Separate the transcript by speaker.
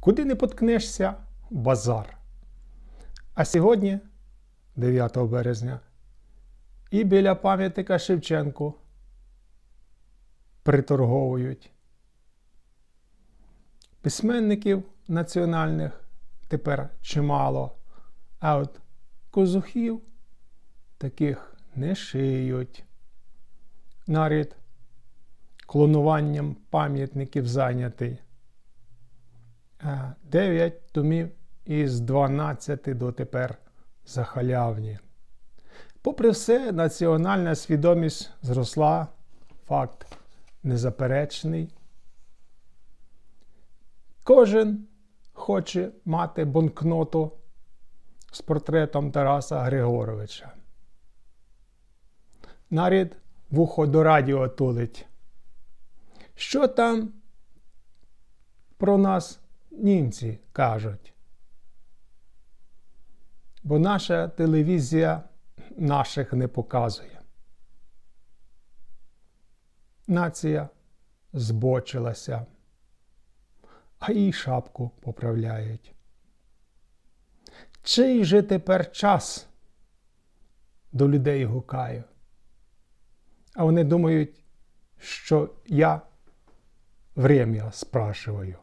Speaker 1: Куди не поткнешся базар. А сьогодні, 9 березня, і біля пам'ятника Шевченку приторговують. Письменників національних тепер чимало, а от козухів таких не шиють. Нарід клонуванням пам'ятників зайнятий. Е, Дев'ять томів із 12 дотепер захалявні. Попри все, національна свідомість зросла, факт незаперечний. Кожен хоче мати банкноту з портретом Тараса Григоровича. Нарід вухо до радіо тулить. Що там про нас німці кажуть? Бо наша телевізія наших не показує. Нація збочилася, а їй шапку поправляють. Чий же тепер час до людей гукаю? А вони думають, що я время спрашиваю.